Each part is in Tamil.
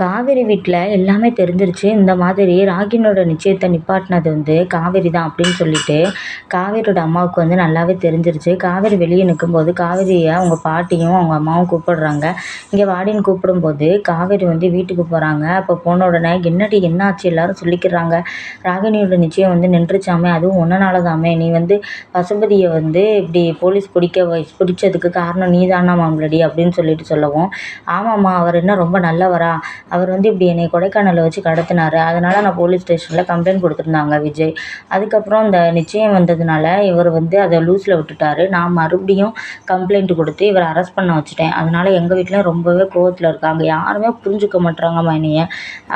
காவேரி வீட்டில் எல்லாமே தெரிஞ்சிருச்சு. இந்த மாதிரி ராகினோட நிச்சயத்தை நிப்பாட்டினது வந்து காவேரி தான் அப்படின்னு சொல்லிட்டு காவேரியோட அம்மாவுக்கு வந்து நல்லாவே தெரிஞ்சிருச்சு. காவேரி வெளியே நிற்கும்போது காவேரியை அவங்க பாட்டியும் அவங்க அம்மாவும் கூப்பிடுறாங்க. இங்கே வாடின்னு கூப்பிடும்போது காவேரி வந்து வீட்டுக்கு போகிறாங்க அப்போ போன உடனே என்னடி என்னாச்சு? எல்லாரும் சொல்லிக்கிறாங்க. ராகினியோட நிச்சயம் வந்து நின்றுச்சாமே அதுவும் ஒன்றனால தாமே நீ வந்து பசுபதியை வந்து இப்படி போலீஸ் பிடிக்க பிடிச்சதுக்கு காரணம் நீ தானா மாம்லடி அப்படின்னு சொல்லிட்டு சொல்லவும். ஆமாம்மா அவர் என்ன ரொம்ப நல்லவரா? அவர் வந்து இப்படி என்னை கொடைக்கானலில் வச்சு கடத்தினார். அதனால் நான் போலீஸ் ஸ்டேஷனில் கம்ப்ளைண்ட் கொடுத்துருந்தாங்க விஜய். அதுக்கப்புறம் இந்த நிச்சயம் வந்ததுனால இவர் வந்து அதை லூஸில் விட்டுட்டாரு. நான் மறுபடியும் கம்ப்ளைண்ட் கொடுத்து இவரை அரெஸ்ட் பண்ண வச்சுட்டேன். அதனால் எங்கள் வீட்டில் ரொம்பவே கோவத்தில் இருக்காங்க. யாருமே புரிஞ்சுக்க மாட்றாங்கம்மா என்னைய.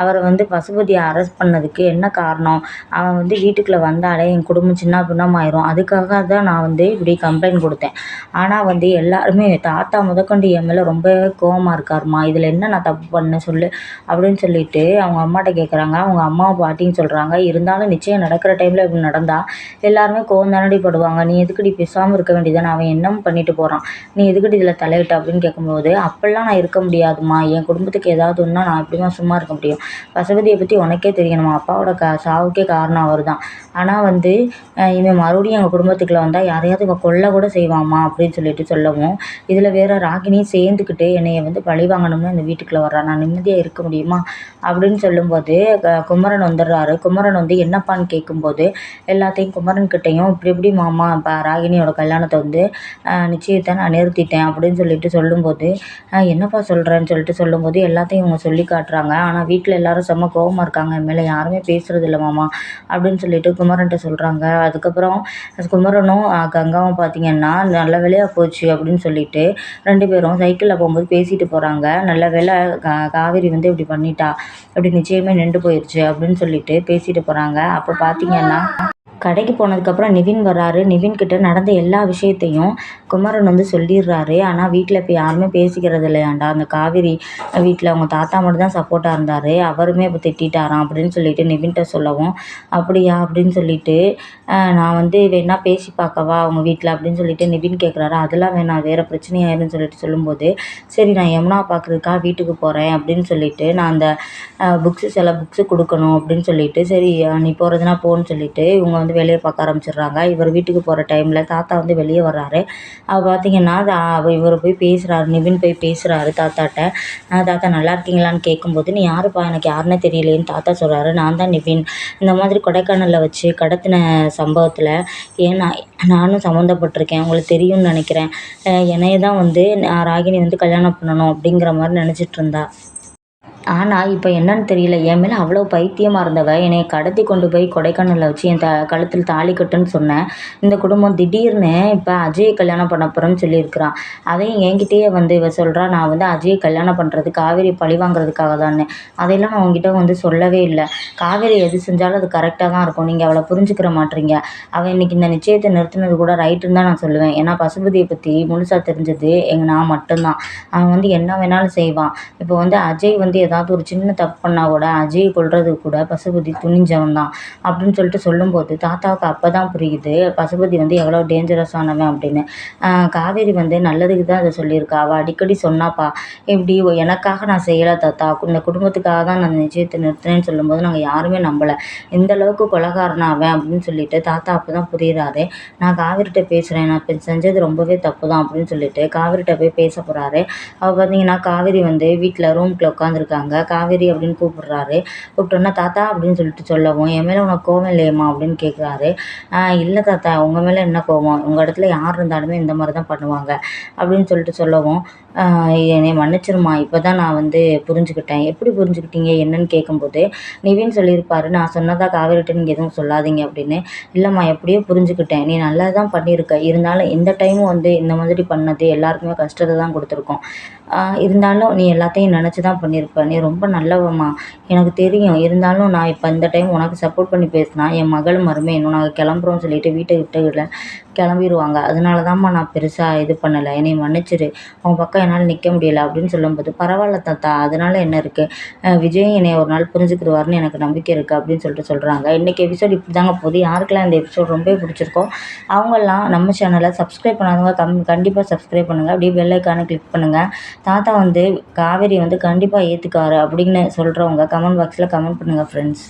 அவரை வந்து பசுபதியை அரெஸ்ட் பண்ணதுக்கு என்ன காரணம்? அவன் வந்து வீட்டுக்குள்ளே வந்தாலே என் குடும்பம் சின்ன பின்னமாயிரும். அதுக்காக தான் நான் வந்து இப்படி கம்ப்ளைண்ட் கொடுத்தேன். ஆனால் வந்து எல்லாருமே தாத்தா முதற்கொண்டு என் மேலே ரொம்பவே கோவமாக இருக்காருமா இதில் என்ன நான் தப்பு பண்ணேன் சொல்லு. அப்படின்னு சொல்லிட்டு அவங்க அம்மாட்ட கேட்குறாங்க அவங்க அம்மா பாட்டின்னு சொல்கிறாங்க இருந்தாலும் நிச்சயம் நடக்கிற டைமில் இப்படி நடந்தால் எல்லாருமே கோவம் தானடி படுவாங்க. நீ எதுக்குடி பேசாமல் இருக்க வேண்டியதானே அவன் என்னமும் பண்ணிட்டு போகிறான் நீ எதுக்குடி இதில் தலையிட்ட அப்படின்னு கேட்கும்போது அப்படிலாம் நான் இருக்க முடியாதும்மா. என் குடும்பத்துக்கு ஏதாவது ஒன்றா நான் எப்படிமா சும்மா இருக்க முடியும்? பசுபதியை பற்றி உனக்கே தெரியணுமா? அப்பாவோட க சாவுக்கே காரணம் அவர் தான் ஆனால் வந்து இவன் மறுபடியும் எங்கள் குடும்பத்துக்குள்ள வந்தால் யாரையாவது இவன் கொல்ல கூட செய்வாம்மா? அப்படின்னு சொல்லிட்டு சொல்லவும் இதில் வேற ராகினியும் சேர்ந்துக்கிட்டு என்னைய வந்து பழி வாங்கணும்னு இந்த வீட்டுக்குள்ளே வர்றான் நான் நிம்மதியாக இருக்க இருக்க முடியுமா? அப்படின்னு சொல்லும்போது குமரன் வந்துடுறாரு. குமரன் வந்து என்னப்பான்னு கேட்கும்போது எல்லாத்தையும் குமரன் கிட்டேயும் இப்படி இப்படி மாமா இப்போ ராகினியோட கல்யாணத்தை வந்து நிச்சயத்தை நான் நிறுத்திட்டேன் அப்படின்னு சொல்லிட்டு சொல்லும்போது என்னப்பா சொல்கிறேன்னு சொல்லிட்டு சொல்லும்போது எல்லாத்தையும் இவங்க சொல்லி காட்டுறாங்க. ஆனால் வீட்டில் எல்லாரும் செம்ம கோவமாக இருக்காங்க. என் மேலே யாருமே பேசுகிறது இல்லை மாமா அப்படின்னு சொல்லிட்டு குமரன்கிட்ட சொல்கிறாங்க அதுக்கப்புறம் குமரனும் கங்காவும் பார்த்தீங்கன்னா நல்ல வேலையாக போச்சு அப்படின்னு சொல்லிட்டு ரெண்டு பேரும் சைக்கிளில் போகும்போது பேசிட்டு போகிறாங்க நல்ல வேலை காவேரி வந்து இப்படி பண்ணிட்டா. இப்படி நிச்சயமே நின்று போயிடுச்சு அப்படின்னு சொல்லிட்டு பேசிட்டு போகிறாங்க அப்போ பார்த்தீங்கன்னா கடைக்கு போனதுக்கப்புறம் நிவின் வராரு நிவின்கிட்ட நடந்த எல்லா விஷயத்தையும் குமரன் வந்து சொல்லிடுறாரு. ஆனால் வீட்டில் இப்போ யாருமே பேசிக்கிறது இல்லையாண்டா. அந்த காவேரி வீட்டில் அவங்க தாத்தா மட்டும் தான் சப்போர்ட்டாக இருந்தார். அவருமே இப்போ திட்டாராம் அப்படின்னு சொல்லிட்டு நிவின்கிட்ட சொல்லவும் அப்படியா? அப்படின்னு சொல்லிட்டு நான் வந்து வேணா பேசி பார்க்கவா அவங்க வீட்டில் அப்படின்னு சொல்லிட்டு நிவின் கேட்குறாரு அதெல்லாம் வேணாம் வேறு பிரச்சனையாயிருன்னு சொல்லிட்டு சொல்லும்போது சரி நான் யமுனா பார்க்குறதுக்காக வீட்டுக்கு போகிறேன் அப்படின்னு சொல்லிட்டு நான் அந்த புக்ஸு சில புக்ஸு கொடுக்கணும் அப்படின்னு சொல்லிட்டு சரி நீ போகிறதுனா போன்னு சொல்லிட்டு இவங்க வந்து வந்து வேலையை பார்க்க ஆரம்பிச்சிடுறாங்க. இவர் வீட்டுக்கு போகிற டைமில் தாத்தா வந்து வெளியே வர்றாரு. அவர் பார்த்தீங்கன்னா இவர் போய் பேசுகிறாரு நிவின் போய் பேசுகிறாரு தாத்தாட்ட. தாத்தா நல்லா இருக்கீங்களான்னு கேட்கும்போது நீ யாருப்பா? எனக்கு யாருன்னே தெரியலேன்னு தாத்தா சொல்கிறாரு நான் தான் நிவின். இந்த மாதிரி கொடைக்கானலில் வச்சு கடத்தின சம்பவத்தில் ஏன் நான் நானும் சம்மந்தப்பட்டிருக்கேன். உங்களுக்கு தெரியும்னு நினைக்கிறேன். என்னைய தான் வந்து ராகினி வந்து கல்யாணம் பண்ணணும் அப்படிங்கிற மாதிரி நினச்சிட்டு இருந்தா. ஆனால் இப்போ என்னன்னு தெரியல. என் மேலே அவ்வளோ பைத்தியமாக இருந்தவ என்னை கடத்தி கொண்டு போய் கொடைக்கானலில் வச்சு என் த கழுத்தில் தாலி கட்டுன்னு சொன்னேன். இந்த குடும்பம் திடீர்னு இப்போ அஜயை கல்யாணம் பண்ண போகிறேன்னு சொல்லியிருக்கிறான். அதையும் என்கிட்டயே வந்து இவ சொல்கிறா நான் வந்து அஜயை கல்யாணம் பண்ணுறது காவேரி பழி வாங்குறதுக்காக தான் அதையெல்லாம் நான் உங்ககிட்ட வந்து சொல்லவே இல்லை. காவேரி எது செஞ்சாலும் அது கரெக்டாக தான் இருக்கும். நீங்கள் அவளை புரிஞ்சுக்கிற மாட்டீங்க. அவள் இன்னைக்கு இந்த நிச்சயத்தை நிறுத்தினது கூட ரைட்டுன்னு தான் நான் சொல்லுவேன். ஏன்னா பசுபதியை பற்றி முழுசாக தெரிஞ்சது எங்கள் நான் மட்டும்தான். அவன் வந்து என்ன வேணாலும் செய்வான். இப்போ வந்து அஜய் வந்து ஏதாவது ஒரு சின்ன தப்பு பண்ணால் கூட அஜய் கொல்றதுக்கு கூட பசுபதி துணிஞ்சவன் தான் அப்படின்னு சொல்லிட்டு சொல்லும்போது தாத்தாவுக்கு அப்போ தான் புரியுது பசுபதி வந்து எவ்வளோ டேஞ்சரஸானவன் அப்படின்னு. காவேரி வந்து நல்லதுக்கு தான் அதை சொல்லியிருக்கா. அவள் அடிக்கடி சொன்னாப்பா இப்படி எனக்காக நான் செய்யலை தாத்தா இந்த குடும்பத்துக்காக தான் நான் நிச்சயத்தை நிறுத்தினேன்னு சொல்லும்போது நாங்கள் யாருமே நம்பலை. இந்த அளவுக்கு அவன் அப்படின்னு சொல்லிட்டு தாத்தா அப்போ தான் புரியுறாரு. நான் காவிரிட்ட பேசுகிறேன் நான் இப்போ செஞ்சது ரொம்பவே தப்பு தான் அப்படின்னு சொல்லிட்டு காவிரிட்ட போய் பேச போகிறாரு அவள் பார்த்தீங்கன்னா காவேரி வந்து வீட்டில் ரூம்குள்ளே உட்காந்துருக்காங்க கூப்பிட்றாங்க காவேரி அப்படின்னு கூப்பிட்றாரு. கூப்பிட்டோன்னா தாத்தா அப்படின்னு சொல்லிட்டு சொல்லவும் என் மேலே உனக்கு கோவம் இல்லையம்மா? அப்படின்னு கேட்குறாரு இல்லை தாத்தா உங்கள் மேலே என்ன கோவம்? உங்கள் இடத்துல யார் இருந்தாலுமே இந்த மாதிரி தான் பண்ணுவாங்க அப்படின்னு சொல்லிட்டு சொல்லவும் என்னை மன்னிச்சிருமா? இப்போ தான் நான் வந்து புரிஞ்சுக்கிட்டேன். எப்படி புரிஞ்சுக்கிட்டீங்க? என்னன்னு கேட்கும்போது நிவின் சொல்லியிருப்பாரு நான் சொன்னதாக காவேரிட்ட நீங்கள் எதுவும் சொல்லாதீங்க அப்படின்னு. இல்லைம்மா எப்படியோ புரிஞ்சுக்கிட்டேன். நீ நல்லா தான் பண்ணியிருக்க. இருந்தாலும் இந்த டைமும் வந்து இந்த மாதிரி பண்ணது எல்லாருக்குமே கஷ்டத்தை தான் கொடுத்துருக்கோம். இருந்தாலும் நீ எல்லாத்தையும் நினச்சி தான் பண்ணியிருப்ப. நீ ரொம்ப நல்லவம்மா. எனக்கு தெரியும். இருந்தாலும் நான் இப்போ இந்த டைம் உனக்கு சப்போர்ட் பண்ணி பேசினா என் மகள் மருமே இன்னும் நாங்கள் கிளம்புறோம்னு சொல்லிட்டு வீட்டை விட்டு கிளம்பிருவாங்க. அதனால தான்மா நான் பெருசாக இது பண்ணலை. என்னை மன்னிச்சிரு. உன் பக்கம் என்னால் நிற்க முடியலை அப்படின்னு சொல்லும்போது பரவாயில்ல தாத்தா அதனால என்ன இருக்குது விஜயும் என்னை ஒரு நாள் புரிஞ்சுக்கிடுவார்னு எனக்கு நம்பிக்கை இருக்குது அப்படின்னு சொல்லிட்டு சொல்கிறாங்க இன்றைக்கி எபிசோட் இப்படி தாங்க போகுது யாருக்கெல்லாம் இந்த எபிசோட் ரொம்ப பிடிச்சிருக்கோ அவங்கெல்லாம் நம்ம சேனலை சப்ஸ்கிரைப் பண்ணாதவங்க கம் கண்டிப்பாக சப்ஸ்கிரைப் பண்ணுங்கள் அப்படியே பெல் கிளிக் பண்ணுங்கள் தாத்தா வந்து காவேரி வந்து கண்டிப்பாக ஏற்றுக்காரு அப்படின்னு சொல்கிறவங்க கமெண்ட் பாக்ஸில் கமெண்ட் பண்ணுங்கள் ஃப்ரெண்ட்ஸ்